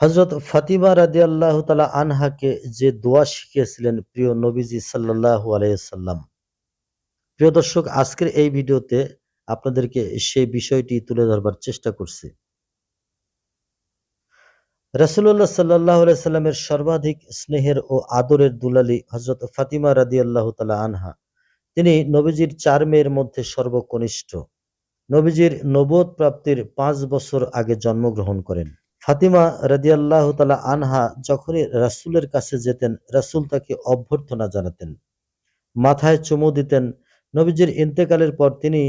হজরত ফাতিমা রাদি আল্লাহ তালা আনহাকে যে দোয়া শিখিয়েছিলেন প্রিয় নবীজি সাল্লাহ আলাইসাল্লাম প্রিয় দর্শক, আজকের এই ভিডিওতে আপনাদেরকে সেই বিষয়টি তুলে ধরবার চেষ্টা করছি। রাসুল্লাহ সাল্লাহ সাল্লামের সর্বাধিক স্নেহের ও আদরের দুলালি হজরত ফাতিমা রাদি আল্লাহ তালা আনহা। তিনি নবীজির চার মেয়ের মধ্যে সর্বকনিষ্ঠ। নবীজির নবোধ প্রাপ্তির পাঁচ বছর আগে জন্মগ্রহণ করেন। ফাতিমা রাদিয়াল্লাহ তালা আনহা যখনই রাসুলের কাছে যেতেন, রাসুল তাকে অভ্যর্থনা জানাতেন। মাথায় চুমু দিতেন। নবীজির ইন্তেকালের পর তিনি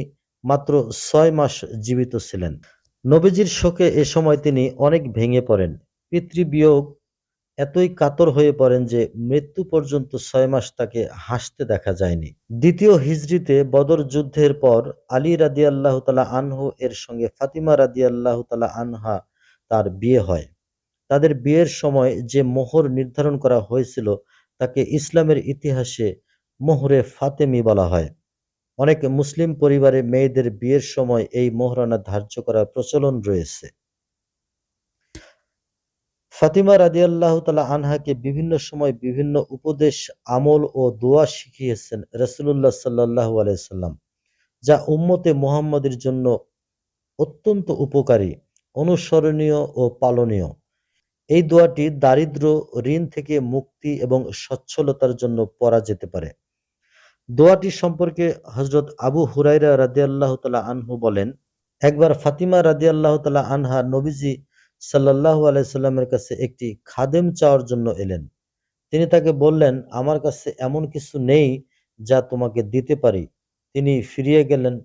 মাত্র ছয় মাস জীবিত ছিলেন। নবীজির শোকে এ সময় তিনি অনেক ভেঙে পড়েন। পিতৃবিয়োগ এতই কাতর হয়ে পড়েন যে মৃত্যু পর্যন্ত ছয় মাস তাকে হাসতে দেখা যায়নি। দ্বিতীয় হিজড়িতে বদর যুদ্ধের পর আলী রাদিয়াল্লাহ তালা আনহু এর সঙ্গে ফাতিমা রাদিয়াল্লাহ তালা আনহা তার বিয়ে হয়। তাদের বিয়ের সময় যে মোহর নির্ধারণ করা হয়েছিল তাকে ইসলামের ইতিহাসে মোহরে ফাতেমি বলা হয়। অনেক মুসলিম পরিবারে মেয়েদের বিয়ের সময় এই মোহরানা ধার্য করার প্রচলন রয়েছে। ফাতিমা রাদিয়াল্লাহ তালা আনহাকে বিভিন্ন সময় বিভিন্ন উপদেশ, আমল ও দোয়া শিখিয়েছেন রসুল্লাহ সাল্লাহ আলাইসাল্লাম যা উম্মতে মোহাম্মদের জন্য অত্যন্ত উপকারী। অনুসরণীয় ও পালনীয়। এই দোয়াটি দারিদ্র ঋণ থেকে মুক্তি এবং সচ্ছলতার জন্য পড়া যেতে পারে। দোয়াটি সম্পর্কে হজরত আবু হুরাইরা রাদি আল্লাহ তালা আনহু বলেন, একবার ফাতিমা রাদি আল্লাহ তালা আনহা নবীজি সাল্লাহ আলাইসাল্লামের কাছে একটি খাদেম চাওয়ার জন্য এলেন। তিনি তাকে বললেন, আমার কাছে এমন কিছু নেই যা তোমাকে দিতে পারি। তিনি ফিরিয়ে গেলেন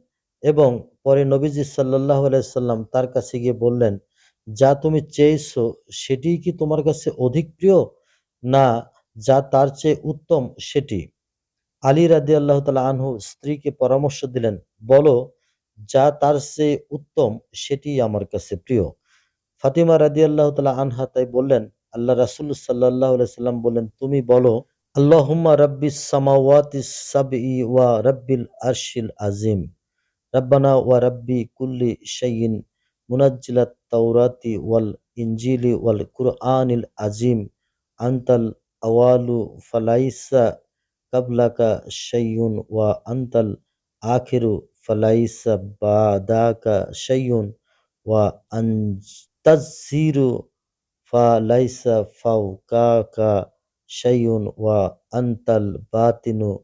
এবং পরে নবীজি সাল্লাহ আলাইসাল্লাম তার কাছে গিয়ে বললেন, যা তুমি চেয়েছো সেটিই কি তোমার কাছে অধিক প্রিয়? না, যা তার চেয়ে উত্তম সেটি। আলী রাদি আল্লাহ তালা আনহু স্ত্রীকে পরামর্শ দিলেন, বলো, যা তার চেয়ে উত্তম সেটি আমার কাছে প্রিয়। ফাতিমা রাদি আল্লাহ তালা আনহা তাই বললেন, আল্লাহ রাসুল সাল্লাহ সাল্লাম বললেন, তুমি বলো, আল্লাহুম্মা রাব্বিস সামাওয়াতি সাবই ওয়া রাব্বিল আরশিল আজিম ربنا وربي كل شيء منجل التوراة والإنجيل والقرآن العظيم. أنت الأول فليس قبلك شيء وأنت الآخر فليس بعدك شيء. وأنت الزير فليس فوقك شيء. وأنت الباطن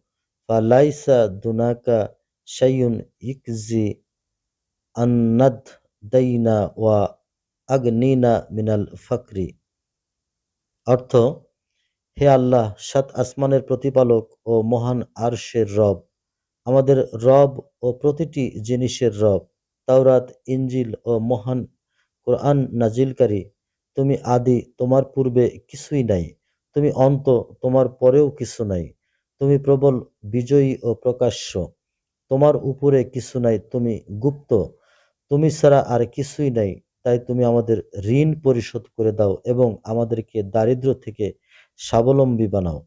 فليس دونك শাইয়ুন ইকজি আন্নাদ দাইনা ওয়া আগনিনা মিনাল ফাকরি অর্থ, হে আল্লাহ সাত আসমানের প্রতিপালক ও মহান আরশের রব, আমাদের রব ও প্রতিটি জিনিসের রব, তাওরাত ইঞ্জিল ও মহান কোরআন নাজিলকারী, তুমি আদি, তোমার পূর্বে কিছুই নাই, তুমি অন্ত, তোমার পরেও কিছু নাই, তুমি প্রবল, বিজয়ী ও প্রকাশ্য। তোমার উপরে কিছু নাই, তুমি গুপ্ত। তুমি ছাড়া আর কিছুই নাই, তাই তুমি আমাদের ঋণ পরিশোধ করে দাও এবং আমাদেরকে দারিদ্র থেকে স্বাবলম্বী বানাও।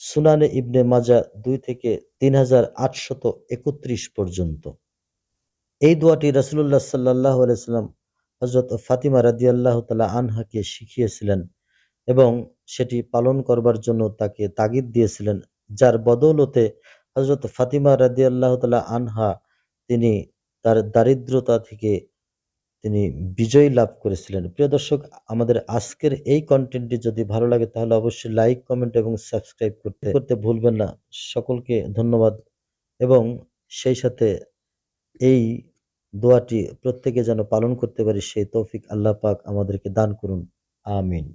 সুনানে ইবনে মাজা দুই থেকে তিন হাজার আটশত একত্রিশ পর্যন্ত। এই দোয়াটি রাসুল্লাহ সাল্লাহ আলাইসাল্লাম হজরত ফাতিমা রাদিয়াল্লাহ তালা আনহাকে শিখিয়েছিলেন এবং সেটি পালন করবার জন্য তাকে তাগিদ দিয়েছিলেন, যার বদৌলতে হজরত ফাতিমা রাদিয়াল্লাহ তালা আনহা তিনি তার দারিদ্রতা থেকে তিনি বিজয় লাভ করেছিলেন। প্রিয় দর্শক, আমাদের আজকের এই কন্টেন্টটি যদি ভালো লাগে, তাহলে অবশ্যই লাইক কমেন্ট এবং সাবস্ক্রাইব করতে করতে ভুলবেন না। সকলকে ধন্যবাদ এবং সেই সাথে এই দোয়াটি প্রত্যেকে যেন পালন করতে পারি, সেই তৌফিক আল্লাহ পাক আমাদেরকে দান করুন। আমিন।